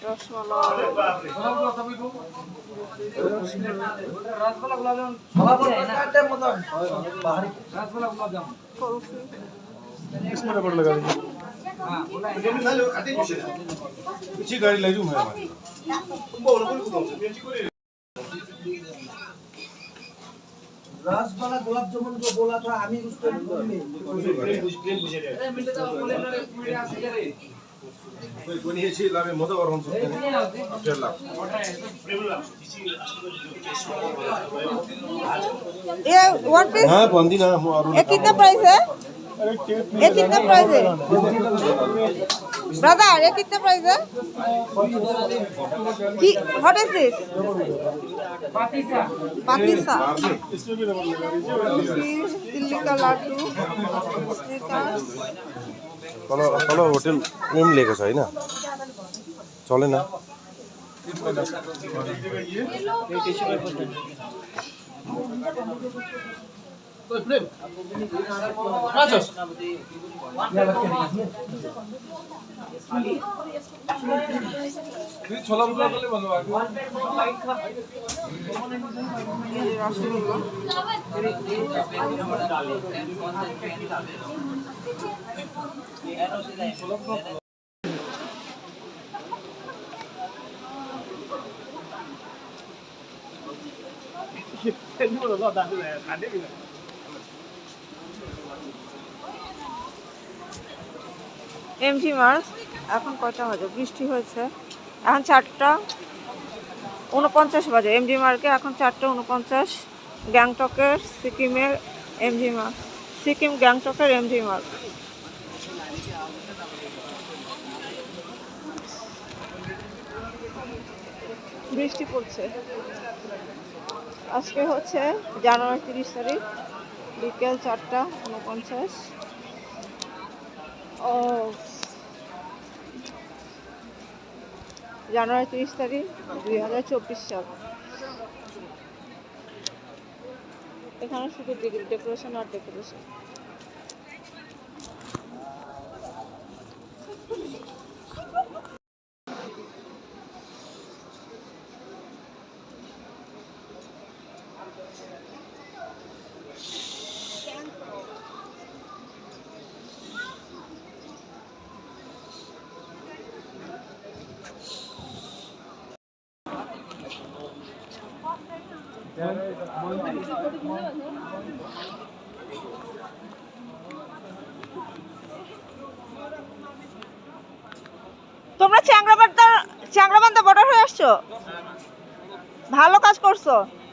রসমালাই কুলফি इसमें रबड़ लगा दीजिए पीछे गाड़ी ले जाऊँ मैं हमारी रसवाला गुलाब जामुन जो बोला था हम ही उसको बोले कोई कोई नहीं है लावे मजा और हम सब डेढ़ लाख ये वन पीस हाँ बंदी ना हम और ये कितना प्राइस है ये कितना प्राइस है ब्रदर ये कितना प्राइस है व्हाट इज दिस पातीसा इसमें भी रबड़ लगा दीजिए दिल्ली का लड्डू स्टिकर तल तल होटेल उयो पनि लिएको छ होइन चलेन छोला बुका এমটি মার্চ এখন কয়টা বাজে? বৃষ্টি হয়েছে। এখন চারটা উনপঞ্চাশ বাজে। এমডি মার্কে এখন চারটা উনপঞ্চাশ। গ্যাংটকের সিকিমের এমডি মার্ক সিকিম গ্যাংটকের এমজি মার্ক বৃষ্টি পড়ছে। আজকে হচ্ছে জানুয়ারি তিরিশ তারিখ, বিকেল চারটা উনপঞ্চাশ। ও, জানুয়ারি তিরিশ তারিখ, দুই হাজার চব্বিশ সাল। এখানে শুধু ডেকোরেশন আর ডেকোরেশন তোমরা চ্যাংরাবান্ধা বর্ডার হয়ে আসছো? ভালো কাজ করছ।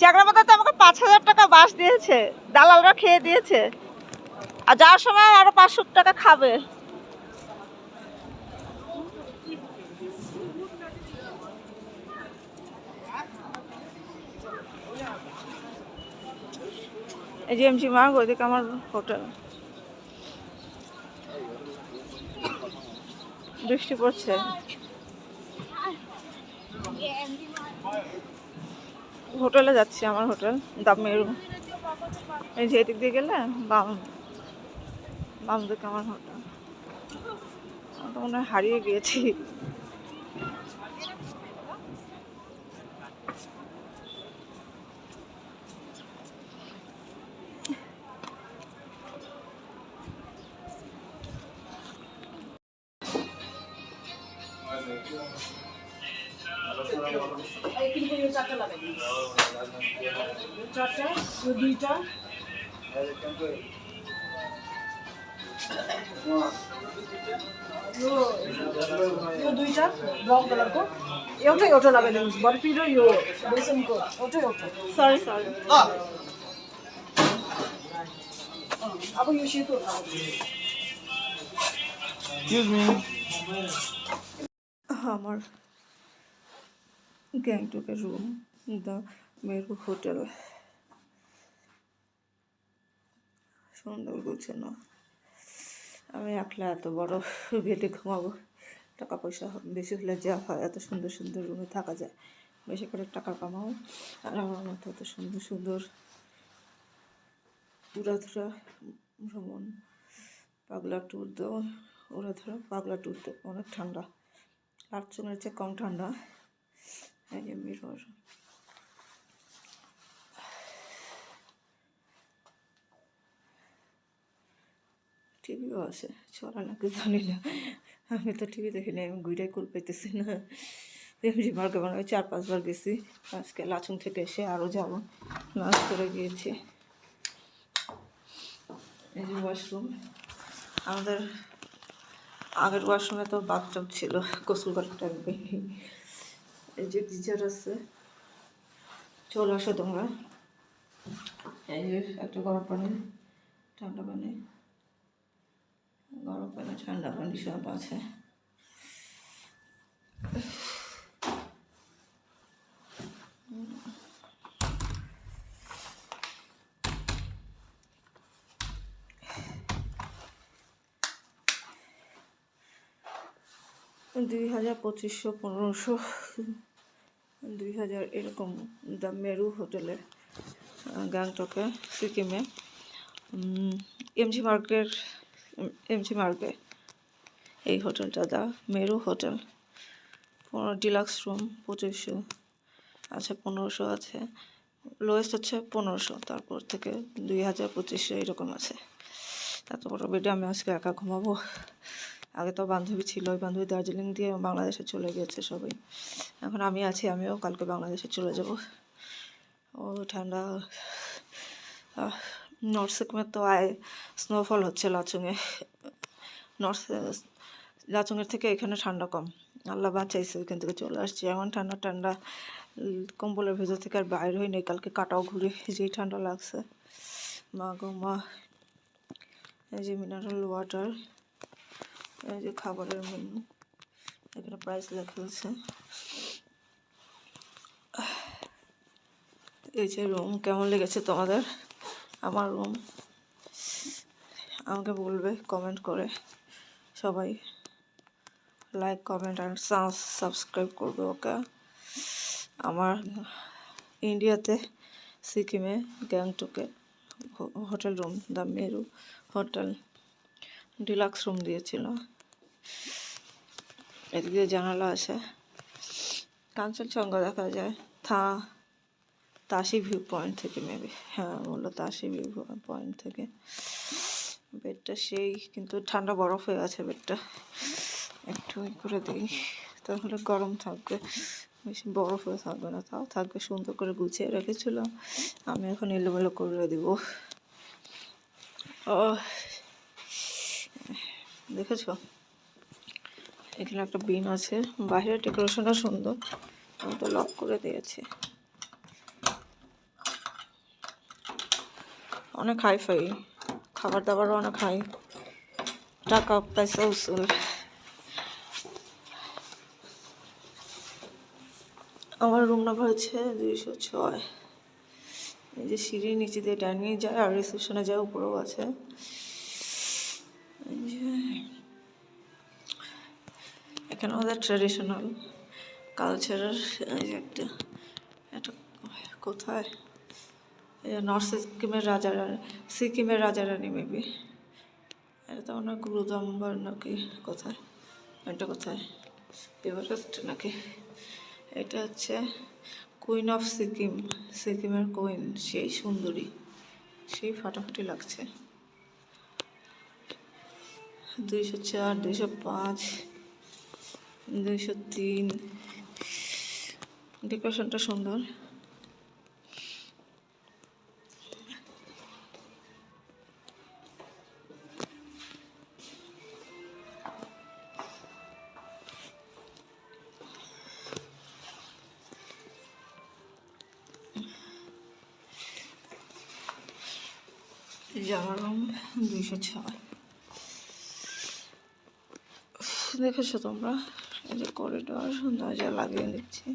চ্যাংরাবান্ধাতে আমাকে পাঁচ হাজার টাকা বাস দিয়েছে, দালালরা খেয়ে দিয়েছে। আর যাওয়ার সময় আরও পাঁচশো টাকা খাবে। এই যে এমজি মার্গ ওইদিকে আমার হোটেল বৃষ্টি পড়ছে। হোটেলে যাচ্ছি আমার হোটেল, দামেরু। এই যে এদিক দিয়ে গেলে, বাম বাম দিকে আমার হোটেল। তো মনে হয় হারিয়ে গিয়েছি। यो दुईटा ब्राउन कलरको एउटै एउटा लगाइदिनुहोस् बर्फी र यो बेसनको एउटै एउटा সরি সরি अब यो सेतो एक्सक्यूज मी আমার গ্যাংটকের রুম দ্য মেরু হোটেল। সুন্দর গুছানো আমি একলা এত বড় বেডে ঘুমাবো? টাকা পয়সা বেশি হলে যা হয়, এত সুন্দর সুন্দর রুমে থাকা যায়। বেশি করে টাকা কামাও। আর আমার মতো এত সুন্দর সুন্দর উড়াধুরা ভ্রমণ। পাগলা ট্যুর দেও উড়াধুরা পাগলা ট্যুর দেবো অনেক ঠান্ডা। লাচুংয়ের চেয়ে কম ঠান্ডা। এই যে মিরর টিভিও আছে, চলা নাকি জানি না আমি তো টিভি দেখি না আমি ঘুরে কুল পেতেছি না। এমজি মার্কে মনে চার পাঁচবার গেছি, আজকে লাচুং থেকে এসে আরও যাব। লাঞ্চ করে গিয়েছি। এই যে ওয়াশরুম আমাদের আগের ওয়াশরুমে তো বাথটাব ছিল গোসল করার টাইমে এই যে গিজার আছে, চলে আসো তোমরা। এই যে একটা গরম পানি, ঠান্ডা পানি। গরম পানি, ঠান্ডা পানি সব আছে। দুই হাজার পঁচিশশো পনেরোশো। দুই হাজার এরকম দ্য মেরু হোটেলে গ্যাংটকে, সিকিমে। এমজি মার্কের এমজি মার্কে এই হোটেলটা দা মেরু হোটেল। পনেরো ডিলাক্স রুম পঁচিশশো আছে, পনেরোশো আছে। লোয়েস্ট হচ্ছে পনেরোশো, তারপর থেকে দুই হাজার পঁচিশশো এরকম আছে। এত বড় বেডে আমি আজকে একা ঘুমাবো। আগে তো বান্ধবী ছিল, ওই বান্ধবী দার্জিলিং দিয়ে বাংলাদেশে চলে গিয়েছে সবাই। এখন আমি আছি, আমিও কালকে বাংলাদেশে চলে যাব। ও ঠান্ডা নর্থ সিকিমে তো আয় স্নোফল হচ্ছে লাচুংয়ে। নর্থ লাচুংয়ের থেকে এখানে ঠান্ডা কম। আল্লাহ বাঁচাইছে, ওইখান থেকে চলে আসছি। এমন ঠান্ডা ঠান্ডা, কম্বলের ভেতর থেকে আর বাইর হই নাই, কালকে কাটাও ঘুরে যেই ঠান্ডা লাগছে। মা গো মা, এই যে মিনারেল ওয়াটার এই যে খাবারের মেনু এখানে প্রাইস লেখা আছে। এই যে রুম কেমন লেগেছে তোমাদের? আমার রুম আমাকে বলবে কমেন্ট করে। সবাই লাইক কমেন্ট আর সাবস্ক্রাইব করবে ওকে। আমার ইন্ডিয়াতে সিকিমে, গ্যাংটকে hotel room the Meru hotel deluxe room দিয়েছিল। এদিকে জানালা আছে। কাঞ্চনজঙ্ঘা দেখা যায়। থা, তাসি ভিউ পয়েন্ট থেকে মেবি হ্যাঁ বলল তাসি ভিউ পয়েন্ট থেকে। বেডটা সেই, কিন্তু ঠান্ডা বরফ হয়ে আছে বেডটা। একটু করে দিই। তাহলে গরম থাকবে। বেশি বরফ হয়ে থাকবে না। তাও থাকবে সুন্দর করে গুছিয়ে রেখেছিল আমি এখন এলোমেলো করে দিব। ও দেখেছ? এখানে একটা বিন আছে। বাইরের ডেকোরেশনটা সুন্দর। আমি তো লক করে দিয়েছি। অনেক হাই ফাই খাবার দাবারও অনেক হাই টাকা, পয়সা, উসুল। আমার রুম নাম্বার হচ্ছে দুইশো ছয়। এই যে সিঁড়ি নিচে দিয়ে ডাইনিং যায় আর রিসেপশনে যায়, উপরেও আছে। এখানে আমাদের ট্র্যাডিশনাল কালচারের একটা, এটা কোথায়? নর্থ সিকিমের রাজা সিকিমের রাজা রানী মেবি এটা তো অনেক গুরুদম্বর নাকি কোথায়? এটা কোথায়? এভারেস্ট নাকি? এটা হচ্ছে কুইন অফ সিকিম, সিকিমের কুইন সেই সুন্দরী। সেই ফাটাফাটি লাগছে। দুইশো চার, দুইশো পাঁচ। দুইশো তিন। ডেকোরেশনটা সুন্দর। জামা দুইশো ছয়। দেখেছ তোমরা? এই যে করিডর দরজা লাগিয়ে দিচ্ছি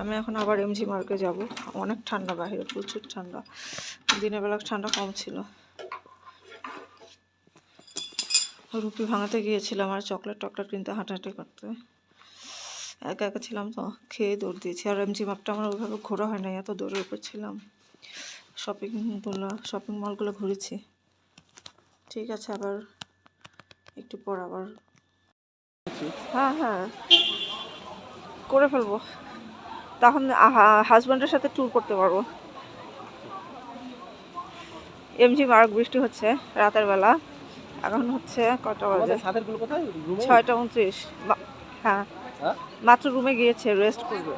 আমি এখন আবার এমজি মার্কে যাব। অনেক ঠান্ডা বাইরে, প্রচুর ঠান্ডা। দিনের বেলা ঠান্ডা কম ছিল। রুপি ভাঙাতে গিয়েছিলাম আর চকলেট টকলেট কিনতে হাঁটাহাঁটি করতে। একা একা ছিলাম তো, খেয়ে দৌড় দিয়েছি। আর এমজি মার্কটা আমার ওইভাবে ঘোরা হয় না এত দৌড়ের উপর ছিলাম। শপিংগুলো শপিং মলগুলো ঘুরেছি। ঠিক আছে, আবার একটু পর আবার করছি হ্যাঁ হ্যাঁ। করে ফেলব। তখন হাজব্যান্ডের সাথে ট্যুর করতে পারব। এমজি মার্ক বৃষ্টি হচ্ছে রাতের বেলা। এখন হচ্ছে কটা বাজে? ছয়টা উনত্রিশ। হ্যাঁ। হ্যাঁ? মাত্র রুমে গিয়েছে রেস্ট করবে।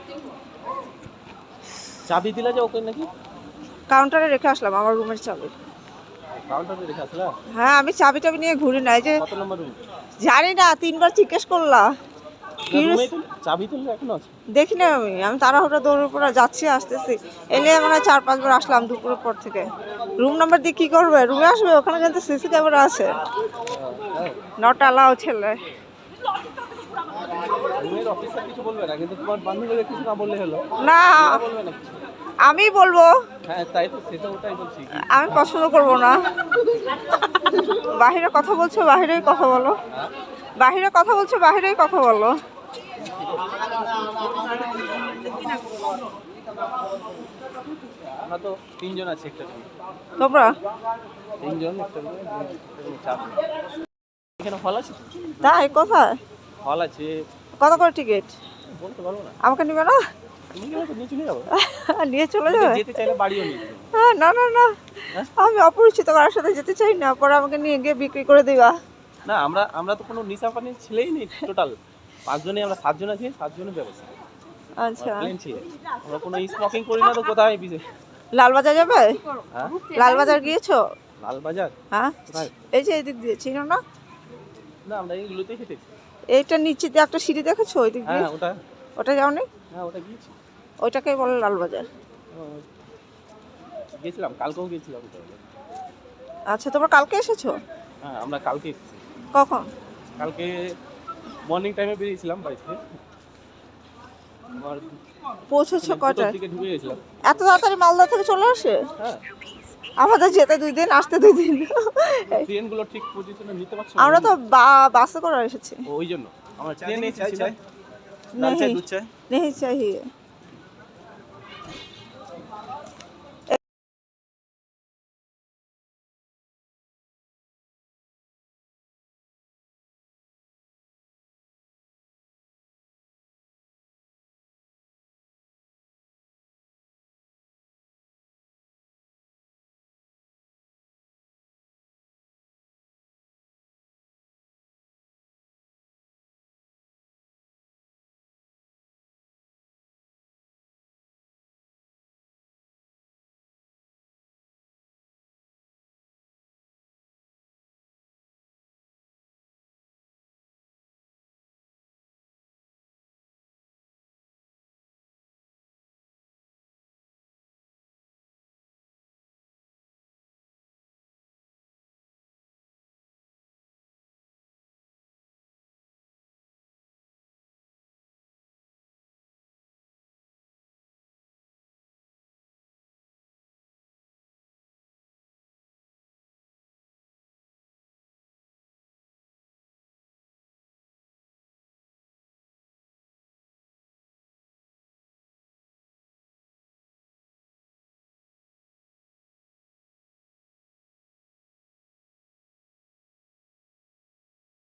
চাবি দিলা যে ওকে নাকি? কাউন্টারে রেখে আসলাম আমার রুমের চাবি। হ্যাঁ আমি চাবি টাবি নিয়ে ঘুরি নাই যে জানি না তিনবার জিজ্ঞেস করলাম। দেখি না আমি আমি তাড়াহুড়া দৌড়ের উপরে যাচ্ছি আসতেছি। এলে মানে চার পাঁচবার আসলাম দুপুরের পর থেকে। রুম নাম্বার দিয়ে কি করবে? রুমে আসবে? ওখানে কিন্তু সিসি ক্যামেরা আছে। নট অ্যালাউ ছেলে। না আমি বলব। হ্যাঁ আমি পছন্দ করব না। বাহিরে কথা বলছো বাহিরেই কথা বলো। বাহিরে কথা বলছো বাহিরেই কথা বলো। আমরা তো তিনজন আছি একটা তোমরা? তিনজন একটা এখানে হল আছে? তাই কোথায়? হল আছে। কত করে টিকিট? বলতে পারব না। আমাকে নিবে না? নিয়ে চলে যাব। হ্যাঁ, না না না। হ্যাঁ? আমি অপরিচিত কারোর সাথে যেতে চাই না পরে আমাকে নিয়ে গিয়ে বিক্রি করে দিবা। না আমরা আমরা তো কোনো নিশা ছেলেই নেই টোটাল পাঁচজনে আমরা সাতজন আছি সাতজনের ব্যবস্থা। আচ্ছা। আমরা কোনো স্মোকিং করি না তো কোথায় বিজে লালবাজার যাবে? হ্যাঁ? লালবাজার গিয়েছো? লালবাজার? হ্যাঁ? এই যে এদিক দিয়ে চিনো না? না আমরা এইগুলোতেই হেঁটেছি এইটা নিচে একটা সিঁড়ি দেখেছ ওই দিক দিয়ে? হ্যাঁ ওটা। ওটা যাওনি? হ্যাঁ ওটা গিয়েছি। ওইটাকে বলে লালবাজার। গেছিলাম কালকেও গেছিলাম আচ্ছা তোমরা কালকে এসেছ? হ্যাঁ আমরা কালকে এসেছি। কখন? কালকে মর্নিং টাইমে বেরিয়েছিলাম বাড়ি থেকে পৌঁছেছো কটায়? এত তাড়াতাড়ি মালদা থেকে চলে আসে? হ্যাঁ। আমাদের যেতে দুই দিন আসতে দুই দিন। ট্রেনগুলো ঠিক পজিশনে নিতে পারছ আমরা তো বাসে করে এসেছি। ওই জন্য। আমরা ট্রেনে এসেছি নেই চাই নেই চাই।